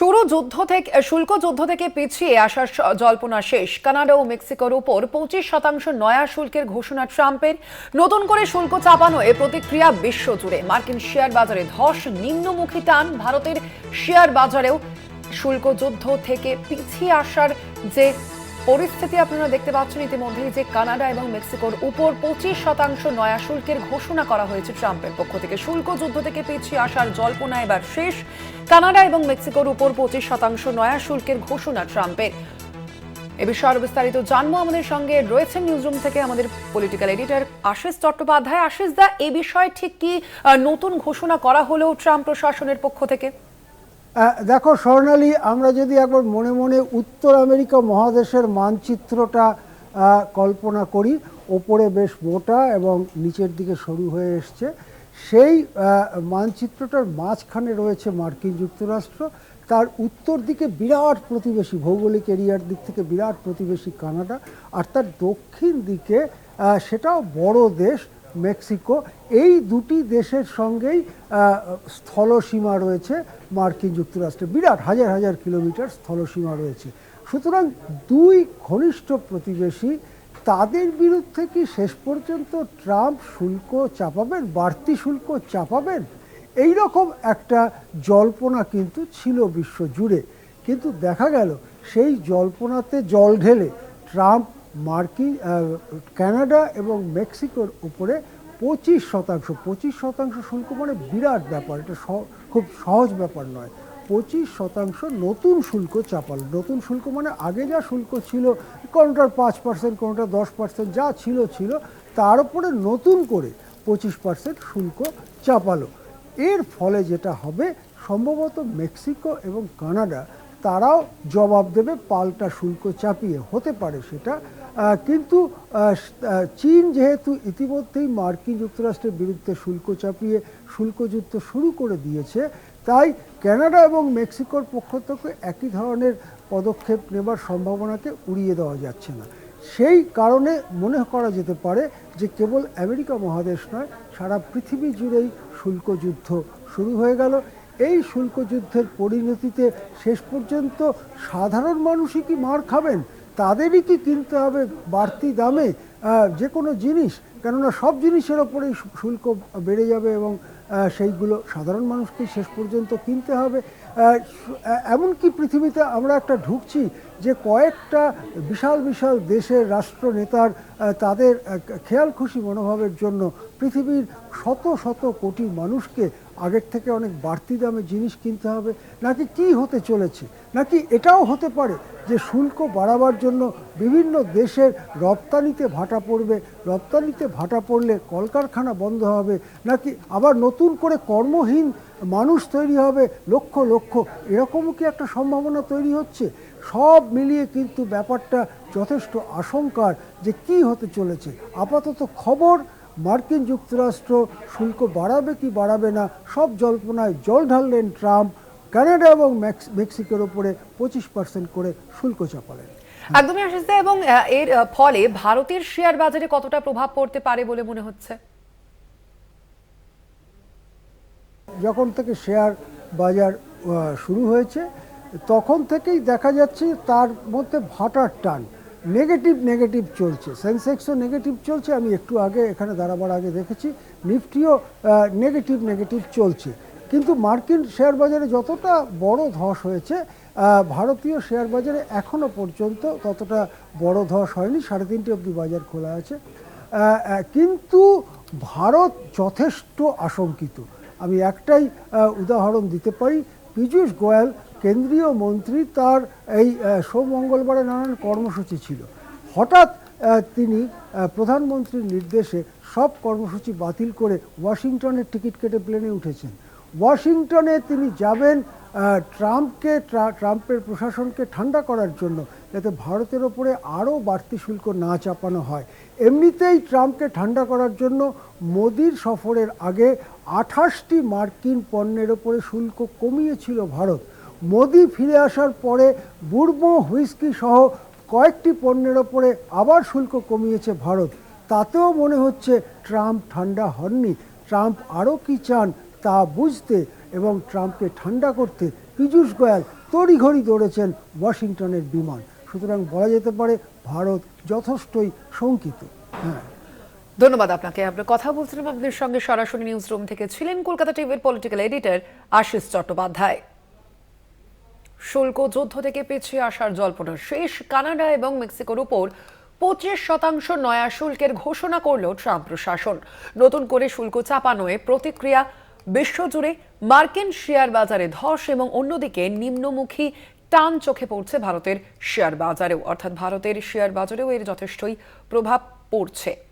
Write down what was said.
শুরু যুদ্ধ থেকে, শুল্ক যুদ্ধ থেকে পিছিয়ে আসার জল্পনা শেষ। কানাডা ও মেক্সিকোর উপর পঁচিশ শতাংশ নয়া শুল্কের ঘোষণা ট্রাম্পের। নতুন করে শুল্ক চাপানো এ প্রতিক্রিয়া বিশ্বজুড়ে মার্কিন শেয়ার বাজারে ধস, নিম্নমুখী টান। ভারতের শেয়ার বাজারেও শুল্ক যুদ্ধ থেকে পিছিয়ে আসার যে পরিস্থিতি আপনারা দেখতে পাচ্ছেন ইতিমধ্যেই যে কানাডা এবং মেক্সিকোর উপর পঁচিশ শতাংশ নয়া শুল্কের ঘোষণা করা হয়েছে ট্রাম্পের পক্ষ থেকে। শুল্ক যুদ্ধ থেকে পিছিয়ে আসার জল্পনা এবার শেষ। কানাডা এবং মেক্সিকোর উপর পঁচিশ শতাংশ নয়া শুল্কের ঘোষণা ট্রাম্পের। এ বিষয়ে আরও বিস্তারিত জানব আমাদের সঙ্গে। রয়েছেন নিউজরুম থেকে আমাদের পলিটিক্যাল এডিটর আশিস চট্টোপাধ্যায়। আশিস দা, এ বিষয়ে ঠিক কি নতুন ঘোষণা করা হলো ট্রাম্প প্রশাসনের পক্ষ থেকে? দেখো, স্বর্ণালী, আমরা যদি একবার মনে মনে উত্তর আমেরিকা মহাদেশের মানচিত্রটা কল্পনা করি, ওপরে বেশ মোটা এবং নিচের দিকে সরু হয়ে এসছে। সেই মানচিত্রটার মাঝখানে রয়েছে মার্কিন যুক্তরাষ্ট্র, তার উত্তর দিকে বিরাট প্রতিবেশী, ভৌগোলিক এরিয়ার দিক থেকে বিরাট প্রতিবেশী কানাডা, আর তার দক্ষিণ দিকে সেটাও বড় দেশ মেক্সিকো। এই দুটি দেশের সঙ্গেই স্থলসীমা রয়েছে মার্কিন যুক্তরাষ্ট্রে। বিরাট হাজার হাজার কিলোমিটার স্থলসীমা রয়েছে। সুতরাং দুই ঘনিষ্ঠ প্রতিবেশী, তাদের বিরুদ্ধে কি শেষ পর্যন্ত ট্রাম্প শুল্ক চাপাবেন, বাড়তি শুল্ক চাপাবেন? এই রকম একটা জল্পনা কিন্তু ছিল বিশ্ব জুড়ে কিন্তু দেখা গেল, সেই জল্পনাতে জল ঢেলে ট্রাম্প মার্কিন কানাডা এবং মেক্সিকোর উপরে পঁচিশ শতাংশ পঁচিশ শতাংশ শুল্ক মানে বিরাট ব্যাপার, এটা খুব সহজ ব্যাপার নয়। পঁচিশ শতাংশ নতুন শুল্ক চাপালো, নতুন শুল্ক মানে আগে যা শুল্ক ছিল, কোনোটার পাঁচ পার্সেন্ট কোনোটা দশ পার্সেন্ট, যা ছিল ছিল, তার উপরে নতুন করে পঁচিশ পার্সেন্ট শুল্ক চাপালো। এর ফলে যেটা হবে, সম্ভবত মেক্সিকো এবং কানাডা, তারাও জবাব দেবে পাল্টা শুল্ক চাপিয়ে, হতে পারে সেটা কিন্তু চীন যেহেতু ইতিমধ্যেই মার্কিন যুক্তরাষ্ট্রের বিরুদ্ধে শুল্ক চাপিয়ে শুল্কযুদ্ধ শুরু করে দিয়েছে, তাই কানাডা এবং মেক্সিকোর পক্ষ থেকে একই ধরনের পদক্ষেপ নেবার সম্ভাবনাকে উড়িয়ে দেওয়া যাচ্ছে না। সেই কারণে মনে করা যেতে পারে যে কেবল আমেরিকা মহাদেশ নয়, সারা পৃথিবী জুড়েই শুল্কযুদ্ধ শুরু হয়ে গেল। এই শুল্কযুদ্ধের পরিণতিতে শেষ পর্যন্ত সাধারণ মানুষই কি মার খাবেন? তাদেরই কি কিনতে হবে বাড়তি দামে? যে কোনো জিনিস। কেননা সব জিনিসের ওপরেই শুল্ক বেড়ে যাবে এবং সেইগুলো সাধারণ মানুষকেই শেষ পর্যন্ত কিনতে হবে। এমনকি পৃথিবীতে আমরা একটা ঢুকছি যে কয়েকটা বিশাল বিশাল দেশের রাষ্ট্রনেতার তাদের খেয়াল খুশি মনোভাবের জন্য পৃথিবীর শত শত কোটি মানুষকে আগের থেকে অনেক বাড়তি দামে জিনিস কিনতে হবে। নাকি কি হতে চলেছে? নাকি এটাও হতে পারে যে শুল্ক বাড়াবার জন্য বিভিন্ন দেশের রপ্তানিতে ভাটা পড়বে, রপ্তানিতে ভাটা পড়লে কলকারখানা বন্ধ হবে, নাকি আবার নতুন করে কর্মহীন মানুষ তৈরি হবে, লক্ষ লক্ষ? এরকমও কি একটা সম্ভাবনা তৈরি হচ্ছে? সব মিলিয়ে কিন্তু ব্যাপারটা যথেষ্ট আশঙ্কার যে কি হতে চলেছে। আপাতত খবর মার্কিন যুক্তরাষ্ট্র শুল্ক বাড়াবে কি বাড়াবে না সব জল্পনায় জল ঢাললেন ট্রাম্প। কানাডা এবং মেক্সিকোর ওপরে পঁচিশ পার্সেন্ট করে শুল্ক চাপালেন। একদমই আশিস এবং এর ফলে ভারতের শেয়ার বাজারে কতটা প্রভাব পড়তে পারে বলে মনে হচ্ছে? যখন থেকে শেয়ার বাজার শুরু হয়েছে তখন থেকেই দেখা যাচ্ছে তার মধ্যে ভাটার টান। নেগেটিভ নেগেটিভ চলছে। সেন্সেক্সও নেগেটিভ চলছে, আমি একটু আগে এখানে দাঁড়াবার আগে দেখেছি নিফটিও নেগেটিভ নেগেটিভ চলছে। কিন্তু মার্কিন শেয়ার বাজারে যতটা বড় ধস হয়েছে ভারতীয় শেয়ার বাজারে এখনও পর্যন্ত ততটা বড় ধস হয়নি, সাড়ে তিনটে অবধি বাজার খোলা আছে। কিন্তু ভারত যথেষ্ট আশঙ্কিত। আমি একটাই উদাহরণ দিতে পারি, পীযূষ গোয়েল কেন্দ্রীয় মন্ত্রী তার এই আহ, সোম মঙ্গলবারে নানান কর্মসূচি ছিল। হঠাৎ তিনি প্রধানমন্ত্রীর নির্দেশে সব কর্মসূচি বাতিল করে ওয়াশিংটনের টিকিট কেটে প্লেনে উঠেছেন। ওয়াশিংটনে তিনি যাবেন ট্রাম্পকে ট্রা- ট্রাম্পের প্রশাসনকে ঠান্ডা করার জন্য যাতে ভারতের ওপরে আরও বাড়তি শুল্ক না চাপানো হয়। এমনিতেই ট্রাম্পকে ঠান্ডা করার জন্য মোদির সফরের আগে আঠাশটি মার্কিন পণ্যের ওপরে শুল্ক কমিয়েছিল ভারত। মোদি ফিরে আসার পরে বুর্বো হুইস্কি সহ কয়েকটি পণ্যের ওপরে আবার শুল্ক কমিয়েছে ভারত। তাতেও মনে হচ্ছে ট্রাম্প ঠান্ডা হননি। ট্রাম্প আরও কি চান তা বুঝতে এবং ট্রাম্পকে ঠান্ডা করতে পীযূষ গোয়াল তড়িঘড়ি দৌড়েছেন ওয়াশিংটনের বিমান। সুতরাং বলা যেতে পারে ভারত যথেষ্টই শঙ্কিত। হ্যাঁ। ধন্যবাদ আপনাকে। আমরা কথা বলছিলাম আপনাদের সঙ্গে সরাসরি নিউজ রুম থেকে। ছিলেন কলকাতা টিভির পলিটিক্যাল এডিটর আশিস চট্টোপাধ্যায়। শুল্ক যুদ্ধ থেকে পিছিয়ে আসার জল্পনা। শেষ কানাডা এবং মেক্সিকোর উপর পঁচিশ শতাংশ নয়া শুল্কের ঘোষণা করল ট্রাম্প প্রশাসন। নতুন করে শুল্ক চাপানোয় প্রতিক্রিয়া, বিশ্বজুড়ে মার্কিন শেয়ার বাজারে ধস এবং অন্যদিকে নিম্নমুখী টান চোখে পড়ছে ভারতের শেয়ার বাজারেও অর্থাৎ ভারতের শেয়ার বাজারেও এর যথেষ্টই প্রভাব পড়ছে।